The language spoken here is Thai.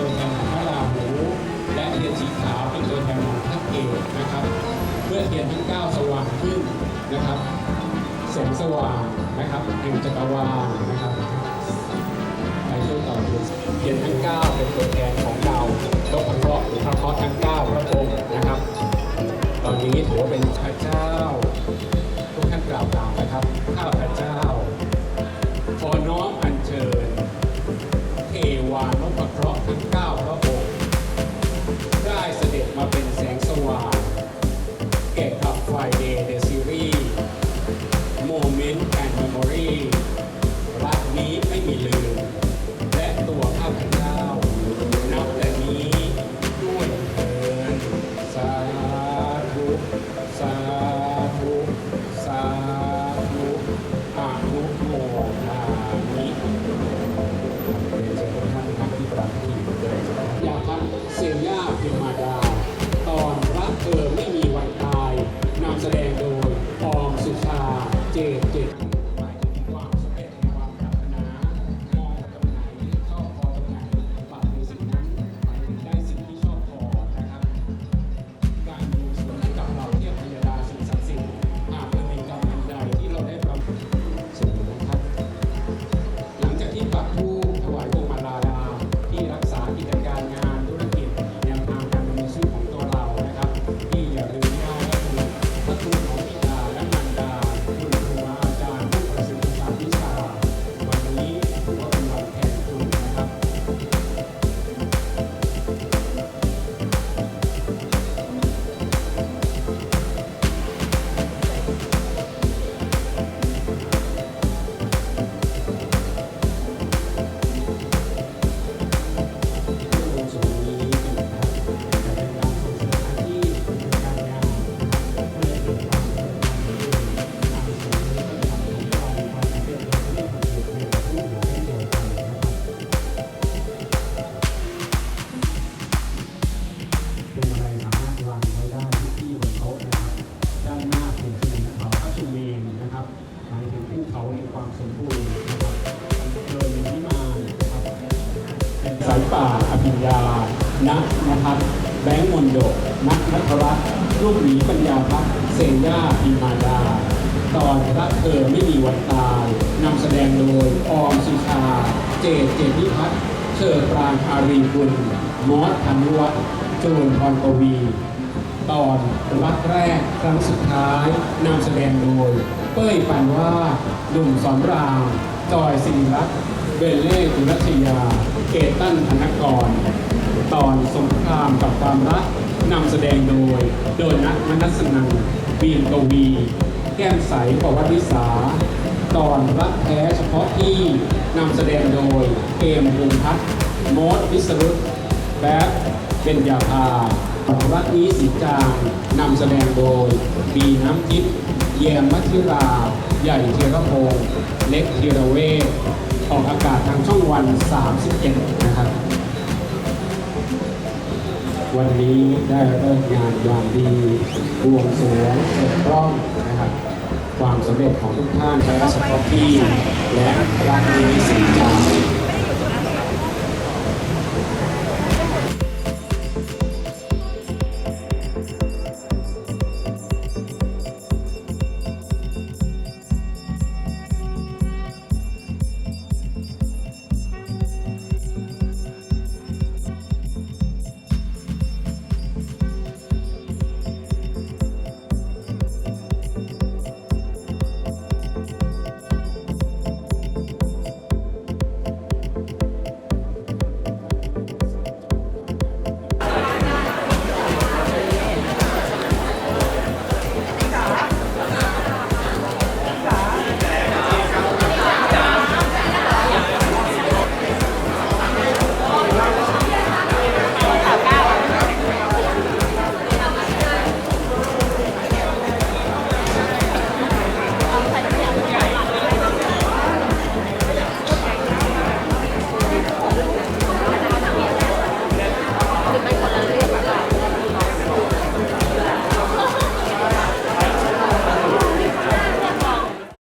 ตัวแทนของพระราหูและเทียนสีขาวเป็นตัวแทนของพระเอกนะครับเพื่อเทียนทั้ง9สว่างขึ้นนะครับแสงสว่างนะครับแห่งจักรวาลนะครับไปช่วยต่อดูเทียนทั้ง9เป็นตัวแทนของดาวกพระเคราะห์หรือพระเคราะห์ทั้ง9พระองค์นะครับ ตอนนี้ถือว่าเป็นพระเจ้าทุกท่านกล่าวตามนะครับายป่าอภิญญานักนะครับแบงค์มนโดกนักนัทรัตน์ลูกหมีปัญญาพัฒน์เซนย่าพิมาดา ตอนรักเธอไม่มีวันตายนำแสดงโดย ออมสุชา เจตเจติพัฒน์เชิดปรางอารีบุญมอสพันุวัฒน์จูนพรกวี ตอนรักแรกครั้งสุดท้ายนำแสดงโดย เป้ยปันว่าหนุ่มสอนรามจอยสิริรัตน์ เบลเล่กุรัชยา เกตันธนกร ตอนสงครามกับความรักนำแสดงโดย โดนัทมนัสนังบีมกวี แก้มใสประวัติสาตอนรักแท้เฉพาะที่นำแสดงโดยเกมภูมิพัฒน์โมดวิสรุตแบ๊บเบญญาภารักนี้สีจางนำแสดงโดยบีน้ำทิพย์แยมมัธิรา ใหญ่เทียรพงศ์เล็กธียระเวศ ออกอากาศทางช่องวัน 31 นะครับ วันนี้ได้เริ่มงานอย่างดีบวงสรวงเสร็จร่องนะครับ ความสำเร็จของทุกท่านและสปอตที่และรักนี้สีจาง